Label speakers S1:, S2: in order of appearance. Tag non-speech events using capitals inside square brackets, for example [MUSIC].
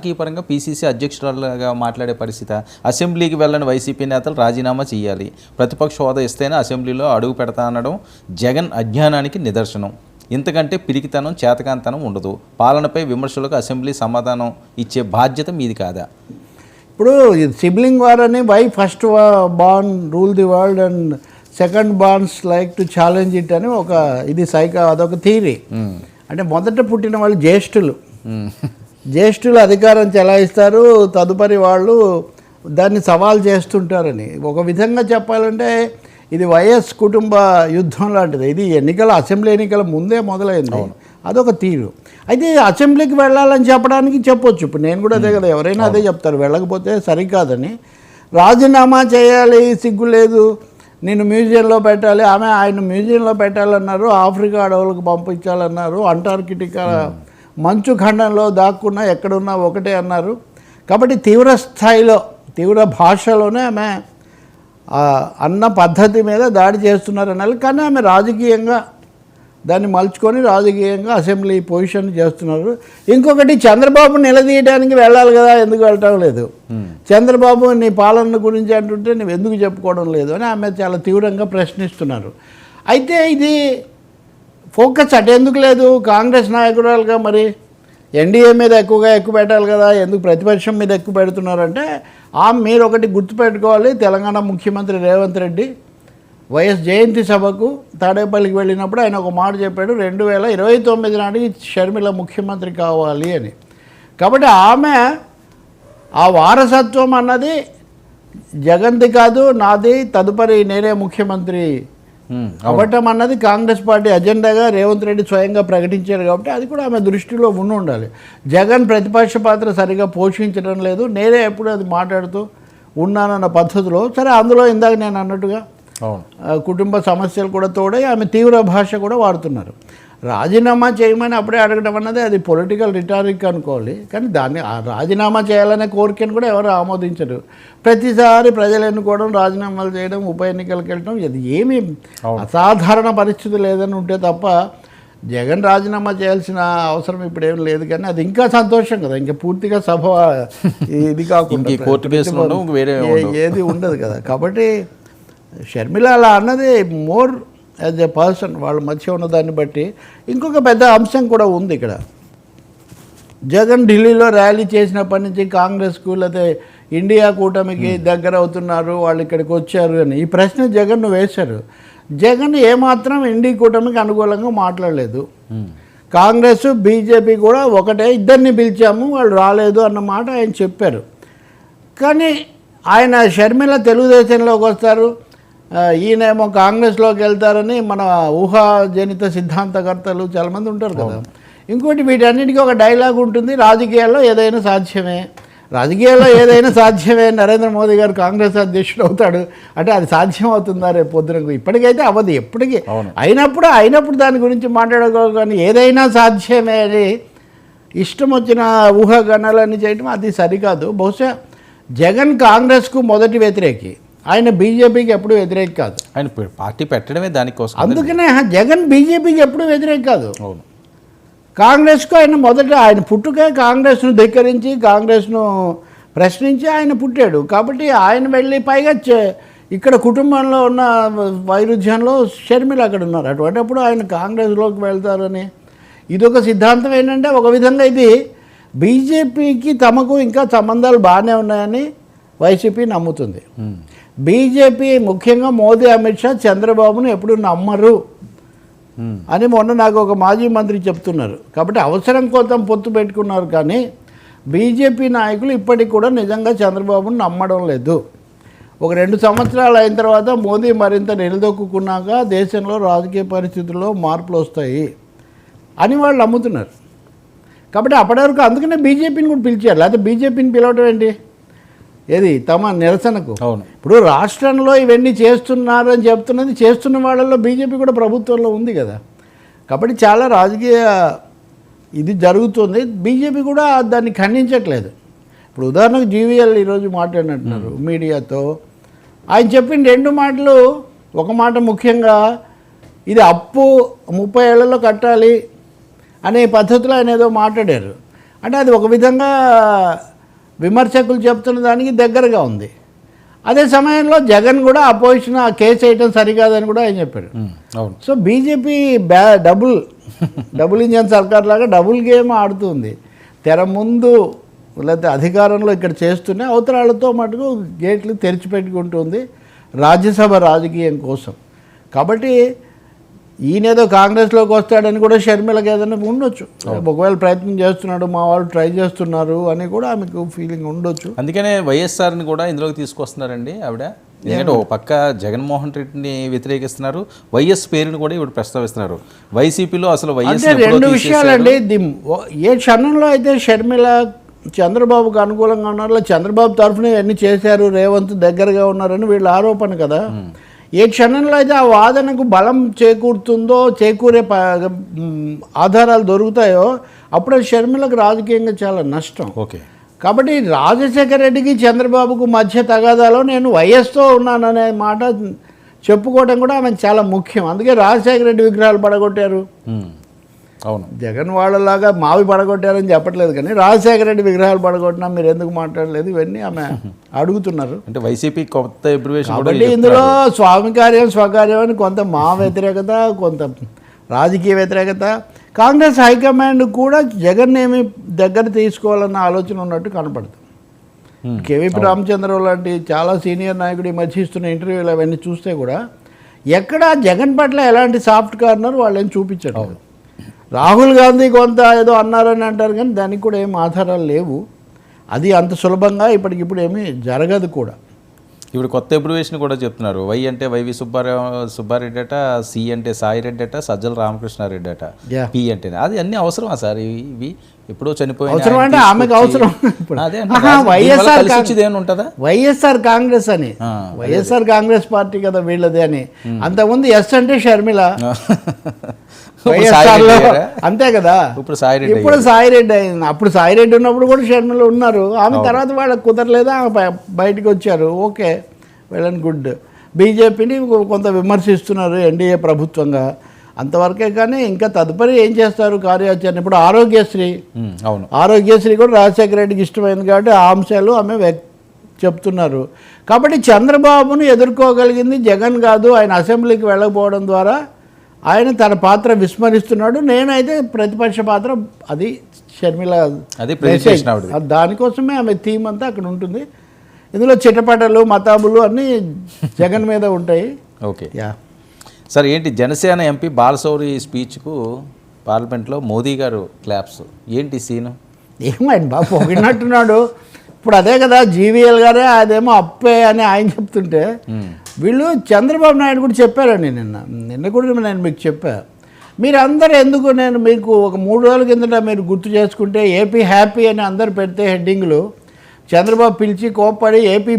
S1: రాజకీయ పరంగా పీసీసీ అధ్యక్షురాలుగా మాట్లాడే పరిస్థితి. అసెంబ్లీకి వెళ్ళని వైసీపీ నేతలు రాజీనామా చేయాలి. ప్రతిపక్ష హోదా ఇస్తేనే అసెంబ్లీలో అడుగు పెడతా అనడం జగన్ అజ్ఞానానికి నిదర్శనం. ఇంతకంటే పిరికితనం చేతకాంతనం ఉండదు. పాలనపై విమర్శలకు అసెంబ్లీ సమాధానం ఇచ్చే బాధ్యత మీది కాదా?
S2: ఇప్పుడు సిబ్లింగ్ వార్ అని why first born rule the world and second borns like to challenge it అని ఒక ఇది సైకా అదొక థీరీ. అంటే మొదట పుట్టిన వాళ్ళు జ్యేష్ఠులు. జ్యేష్ఠులు అధికారం చెలాయిస్తారు తదుపరి వాళ్ళు దాన్ని సవాల్ చేస్తుంటారని. ఒక విధంగా చెప్పాలంటే ఇది వైఎస్ కుటుంబ యుద్ధం లాంటిది. ఇది ఎన్నికల అసెంబ్లీ ఎన్నికల ముందే మొదలైంది. అదొక తీరు. అయితే అసెంబ్లీకి వెళ్ళాలని చెప్పడానికి చెప్పొచ్చు. ఇప్పుడు నేను కూడా అదే కదా ఎవరైనా అదే చెప్తారు. వెళ్ళకపోతే సరికాదని. రాజీనామా చేయాలి సిగ్గు లేదు. నేను మ్యూజియంలో పెట్టాలి. ఆమె ఆయన మ్యూజియంలో పెట్టాలన్నారు. ఆఫ్రికా అడవులకు పంపించాలన్నారు. అంటార్కిటికా మంచు ఖండంలో దాక్కున్నా ఎక్కడున్నా ఒకటే అన్నారు. కాబట్టి తీవ్ర స్థాయిలో తీవ్ర భాషలోనే ఆమె అన్న పద్ధతి మీద దాడి చేస్తున్నారు అనాలి కానీ ఆమె రాజకీయంగా దాన్ని మలుచుకొని రాజకీయంగా అసెంబ్లీ పొజిషన్ చేస్తున్నారు. ఇంకొకటి చంద్రబాబు నిలదీయడానికి వెళ్ళాలి కదా ఎందుకు వెళ్ళటం లేదు? చంద్రబాబు నీ పాలన గురించి అంటుంటే నువ్వు ఎందుకు చెప్పుకోవడం లేదు అని ఆమె చాలా తీవ్రంగా ప్రశ్నిస్తున్నారు. అయితే ఇది ఫోకస్ అటు ఎందుకు లేదు? కాంగ్రెస్ నాయకురాలుగా మరి ఎన్డీఏ మీద ఎక్కువగా ఎక్కువ పెట్టాలి కదా ఎందుకు ప్రతిపక్షం మీద ఎక్కువ పెడుతున్నారంటే ఆ మీరు ఒకటి గుర్తుపెట్టుకోవాలి. తెలంగాణ ముఖ్యమంత్రి రేవంత్ రెడ్డి వైఎస్ జయంతి సభకు తాడేపల్లికి వెళ్ళినప్పుడు ఆయన ఒక మాట చెప్పాడు రెండు వేల ఇరవై తొమ్మిది నాటికి షర్మిల ముఖ్యమంత్రి కావాలి అని. కాబట్టి ఆమె ఆ వారసత్వం అన్నది జగన్ది కాదు నాది తదుపరి నేనే ముఖ్యమంత్రి
S1: మ్మ్.
S2: అవ్వటం అన్నది కాంగ్రెస్ పార్టీ అజెండాగా రేవంత్ రెడ్డి స్వయంగా ప్రకటించారు కాబట్టి అది కూడా ఆమె దృష్టిలో ఉండి ఉండాలి. జగన్ ప్రతిపక్ష పాత్ర సరిగా పోషించడం లేదు. నేనే ఎప్పుడు అది మాట్లాడుతూ ఉన్నానన్న పద్ధతిలో సరే అందులో ఇందాక నేను అన్నట్టుగా కుటుంబ సమస్యలు కూడా తోడై ఆమె తీవ్ర భాష కూడా వాడుతున్నారు. రాజీనామా చేయమని అప్పుడే అడగడం అన్నది అది పొలిటికల్ రిటారిక్ అనుకోవాలి. కానీ దాన్ని ఆ రాజీనామా చేయాలనే కోరికను కూడా ఎవరు ఆమోదించరు. ప్రతిసారి ప్రజలు ఎన్నుకోవడం రాజీనామాలు చేయడం ఉప ఎన్నికలకు వెళ్ళడం ఇది ఏమీ అసాధారణ పరిస్థితి లేదని ఉంటే తప్ప జగన్ రాజీనామా చేయాల్సిన అవసరం ఇప్పుడు ఏం లేదు. కానీ అది ఇంకా సంతోషం కదా. ఇంకా పూర్తిగా సభ [LAUGHS] ఇది కాకుండా
S1: కోర్టు
S2: ఏది ఉండదు కదా. కాబట్టి షర్మిల అలా అన్నది మోర్ యాజ్ ఎ పర్సన్ వాళ్ళ మధ్య ఉన్న దాన్ని బట్టి ఇంకొక పెద్ద అంశం కూడా ఉంది ఇక్కడ. జగన్ ఢిల్లీలో ర్యాలీ చేసినప్పటి నుంచి కాంగ్రెస్కు లేకపోతే ఇండియా కూటమికి దగ్గర అవుతున్నారు వాళ్ళు ఇక్కడికి వచ్చారు అని. ఈ ప్రశ్న జగన్ వేశారు. జగన్ ఏమాత్రం ఇండి కూటమికి అనుకూలంగా మాట్లాడలేదు. కాంగ్రెస్ బీజేపీ కూడా ఒకటే ఇద్దరిని పిలిచాము వాళ్ళు రాలేదు అన్న మాట ఆయన చెప్పారు. కానీ ఆయన షర్మిల తెలుగుదేశంలోకి వస్తారు. ఈయనేమో కాంగ్రెస్లోకి వెళ్తారని మన ఊహాజనిత సిద్ధాంతకర్తలు చాలామంది ఉంటారు కదా. ఇంకోటి వీటన్నిటికీ ఒక డైలాగ్ ఉంటుంది. రాజకీయాల్లో ఏదైనా సాధ్యమే. రాజకీయాల్లో ఏదైనా సాధ్యమే. నరేంద్ర మోదీ గారు కాంగ్రెస్ అధ్యక్షుడు అవుతాడు. అంటే అది సాధ్యం అవుతుందా రేపు పొద్దునకు ఇప్పటికైతే అవ్వదు. ఎప్పటికీ. అయినప్పుడు అయినప్పుడు దాని గురించి మాట్లాడుకోవాలి కానీ ఏదైనా సాధ్యమే అని ఇష్టం వచ్చిన ఊహాగణాలన్నీ చేయటం అది సరికాదు. బహుశా జగన్ కాంగ్రెస్కు మొదటి వ్యతిరేకి. ఆయన బీజేపీకి ఎప్పుడు వ్యతిరేకి కాదు.
S1: ఆయన పార్టీ పెట్టడమే దానికోసం
S2: అందుకనే జగన్ బీజేపీకి ఎప్పుడు వ్యతిరేకి కాదు.
S1: అవును.
S2: కాంగ్రెస్కు ఆయన మొదట ఆయన పుట్టుకే కాంగ్రెస్ను ధిక్కరించి కాంగ్రెస్ను ప్రశ్నించి ఆయన పుట్టాడు. కాబట్టి ఆయన వెళ్ళి పైగా ఇక్కడ కుటుంబంలో ఉన్న వైరుధ్యంలో షర్మిల అక్కడ ఉన్నారు. అటువంటిప్పుడు ఆయన కాంగ్రెస్లోకి వెళ్తారని. ఇదొక సిద్ధాంతం ఏంటంటే ఒక విధంగా ఇది బీజేపీకి తమకు ఇంకా సంబంధాలు బాగానే ఉన్నాయని వైసీపీ నమ్ముతుంది.
S1: మ్మ్.
S2: బీజేపీ ముఖ్యంగా మోదీ అమిత్ షా చంద్రబాబును ఎప్పుడు నమ్మరు అని మొన్న నాకు ఒక మాజీ మంత్రి చెప్తున్నారు. కాబట్టి అవసరం కోసం పొత్తు పెట్టుకున్నారు కానీ బీజేపీ నాయకులు ఇప్పటికి కూడా నిజంగా చంద్రబాబును నమ్మడం లేదు. ఒక రెండు సంవత్సరాలు అయిన తర్వాత మోదీ మరింత నిలదొక్కున్నాక దేశంలో రాజకీయ పరిస్థితుల్లో మార్పులు వస్తాయి అని వాళ్ళు నమ్ముతున్నారు. కాబట్టి అప్పటి వరకు అందుకనే బీజేపీని కూడా పిలిచారు. లేకపోతే బీజేపీని పిలవటం ఏంటి? ఏది? తమ నిరసనకు.
S1: అవును.
S2: ఇప్పుడు రాష్ట్రంలో ఇవన్నీ చేస్తున్నారు అని చెప్తున్నది చేస్తున్న వాళ్ళల్లో బీజేపీ కూడా ప్రభుత్వంలో ఉంది కదా. కాబట్టి చాలా రాజకీయ ఇది జరుగుతుంది. బీజేపీ కూడా దాన్ని ఖండించట్లేదు. ఇప్పుడు ఉదాహరణకు జీవీఎల్ ఈరోజు మాట్లాడినట్టున్నారు మీడియాతో. ఆయన చెప్పిన రెండు మాటలు ఒక మాట ముఖ్యంగా ఇది అప్పు ముప్పై ఏళ్ళలో కట్టాలి అనే పద్ధతిలో ఆయన ఏదో మాట్లాడారు. అంటే అది ఒక విధంగా విమర్శకులు చెప్తున్న దానికి దగ్గరగా ఉంది. అదే సమయంలో జగన్ కూడా అపోజిషన్ ఆ కేసు వేయటం సరికాదని కూడా ఆయన చెప్పాడు. సో బీజేపీ బ్యా డబుల్ డబుల్ ఇంజన్ సర్కార్ లాగా డబుల్ గేమ్ ఆడుతుంది. తెర ముందు లేకపోతే అధికారంలో ఇక్కడ చేస్తూనే అవతరాలతో మటుకు గేట్లు తెరిచిపెట్టుకుంటుంది రాజ్యసభ రాజకీయం కోసం. కాబట్టి ఈయనేదో కాంగ్రెస్లోకి వస్తాడని కూడా షర్మిలకి ఏదైనా ఉండొచ్చు. ఒకవేళ ప్రయత్నం చేస్తున్నాడు మా వాళ్ళు ట్రై చేస్తున్నారు అని కూడా ఆమెకు ఫీలింగ్ ఉండొచ్చు.
S1: అందుకనే వైఎస్ఆర్ని కూడా ఇందులోకి తీసుకొస్తున్నారండి ఆవిడ. ఎందుకంటే ఒక పక్క జగన్మోహన్ రెడ్డిని వ్యతిరేకిస్తున్నారు. వైఎస్ పేరుని కూడా ఇప్పుడు ప్రస్తావిస్తున్నారు. వైసీపీలో అసలు వైఎస్
S2: రెండు విషయాలండి. ఏ క్షణంలో అయితే షర్మిల చంద్రబాబుకు అనుకూలంగా ఉన్నారో చంద్రబాబు తరఫున ఎన్ని చేశారు రేవంత్ దగ్గరగా ఉన్నారని వీళ్ళ ఆరోపణ కదా. ఏ క్షణంలో అయితే ఆ వాదనకు బలం చేకూరుతుందో చేకూరే ఆధారాలు దొరుకుతాయో అప్పుడు షర్మిలకు రాజకీయంగా చాలా నష్టం.
S1: ఓకే.
S2: కాబట్టి రాజశేఖర రెడ్డికి చంద్రబాబుకు మధ్య తగాదాలో నేను వయస్సుతో ఉన్నాననే మాట చెప్పుకోవడం కూడా ఆమె చాలా ముఖ్యం. అందుకే రాజశేఖర రెడ్డి విగ్రహాలు పడగొట్టారు.
S1: అవును.
S2: జగన్ వాళ్ళలాగా మావి పడగొట్టారని చెప్పట్లేదు కానీ రాజశేఖర రెడ్డి విగ్రహాలు పడగొట్టినా మీరు ఎందుకు మాట్లాడలేదు? ఇవన్నీ ఆమె [LAUGHS] అడుగుతున్నారు.
S1: అంటే వైసీపీ కొత్త
S2: కాబట్టి ఇందులో స్వామి కార్యం స్వకార్యం అని కొంత మా వ్యతిరేకత కొంత రాజకీయ వ్యతిరేకత. కాంగ్రెస్ హైకమాండ్ కూడా జగన్ ఏమి దగ్గర తీసుకోవాలన్న ఆలోచన ఉన్నట్టు కనపడుతుంది. కేవీపీ రామచంద్రరావు లాంటి చాలా సీనియర్ నాయకుడు ఈ మధ్య ఇస్తున్న ఇంటర్వ్యూలు అవన్నీ చూస్తే కూడా ఎక్కడ జగన్ పట్ల ఎలాంటి సాఫ్ట్ కార్నర్ వాళ్ళని చూపించడం రాహుల్ గాంధీ కొంత ఏదో అన్నారని అంటారు కానీ దానికి కూడా ఏం ఆధారాలు లేవు. అది అంత సులభంగా ఇప్పటికిప్పుడు ఏమీ జరగదు కూడా.
S1: ఇప్పుడు కొత్త ఎబ్రివేషన్ కూడా చెప్తున్నారు. వై అంటే వైవి సుబ్బారావు సుబ్బారెడ్డి అట సి అంటే సాయిరెడ్డి అట సజ్జల రామకృష్ణారెడ్డి అట. పి అంటే అది అన్ని అవసరమా సార్? ఇవి- ఎప్పుడో చనిపోయిన
S2: అవసరం అంటే ఆమెకు అవసరం. వైఎస్ఆర్
S1: ఉంటుందా?
S2: వైఎస్ఆర్ కాంగ్రెస్ అని. వైఎస్ఆర్ కాంగ్రెస్ పార్టీ కదా వీళ్ళది అని. అంతకుముందు ఎస్ అంటే షర్మిల.
S1: ఇప్పుడు
S2: వైఎస్ఆర్
S1: సాయిరెడ్డి
S2: లో
S1: అయ్యారా?
S2: అంతే కదా.
S1: ఇప్పుడు సాయిరెడ్డి
S2: ఇప్పుడు సాయిరెడ్డి అయింది. అప్పుడు సాయిరెడ్డి ఉన్నప్పుడు కూడా షర్మిల ఉన్నారు. ఆమె తర్వాత వాళ్ళకి కుదరలేదు? బయటికి వచ్చారు. Okay well and good. బీజేపీని కొంత విమర్శిస్తున్నారు ఎన్డీఏ ప్రభుత్వంగా. అంతవరకే కానీ ఇంకా తదుపరి ఏం చేస్తారు కార్యాచరణ? ఇప్పుడు ఆరోగ్యశ్రీ.
S1: అవును.
S2: ఆరోగ్యశ్రీ కూడా రాజశేఖర రెడ్డికి ఇష్టమైంది కాబట్టి ఆ అంశాలు ఆమె చెప్తున్నారు. కాబట్టి చంద్రబాబును ఎదుర్కోగలిగింది జగన్ కాదు. ఆయన అసెంబ్లీకి వెళ్ళకపోవడం ద్వారా ఆయన తన పాత్ర విస్మరిస్తున్నాడు. నేనైతే ప్రతిపక్ష పాత్ర అది షర్మిల దానికోసమే ఆమె థీమ్ అంతా అక్కడ ఉంటుంది. ఇందులో చిట్టపటలు మతాబులు అన్నీ జగన్ మీద ఉంటాయి.
S1: ఓకే.
S2: యా.
S1: సార్ ఏంటి జనసేన ఎంపీ బాలశౌరి స్పీచ్కు పార్లమెంట్లో మోదీ గారు క్లాప్స్. ఏంటి సీను?
S2: ఏమైంది బాబు పొగిడినట్టున్నాడు. ఇప్పుడు అదే కదా జీవీఎల్ గారే అదేమో అప్పే అని ఆయన చెప్తుంటే వీళ్ళు చంద్రబాబు నాయుడు కూడా చెప్పారండి నిన్న. నిన్న కూడా నేను మీకు చెప్పా. మీరందరూ ఎందుకు నేను మీకు ఒక మూడు రోజుల కిందట మీరు గుర్తు చేసుకుంటే ఏపీ హ్యాపీ అని అందరు పెడితే హెడ్డింగ్లు చంద్రబాబు పిలిచి కోప్పడి ఏపీ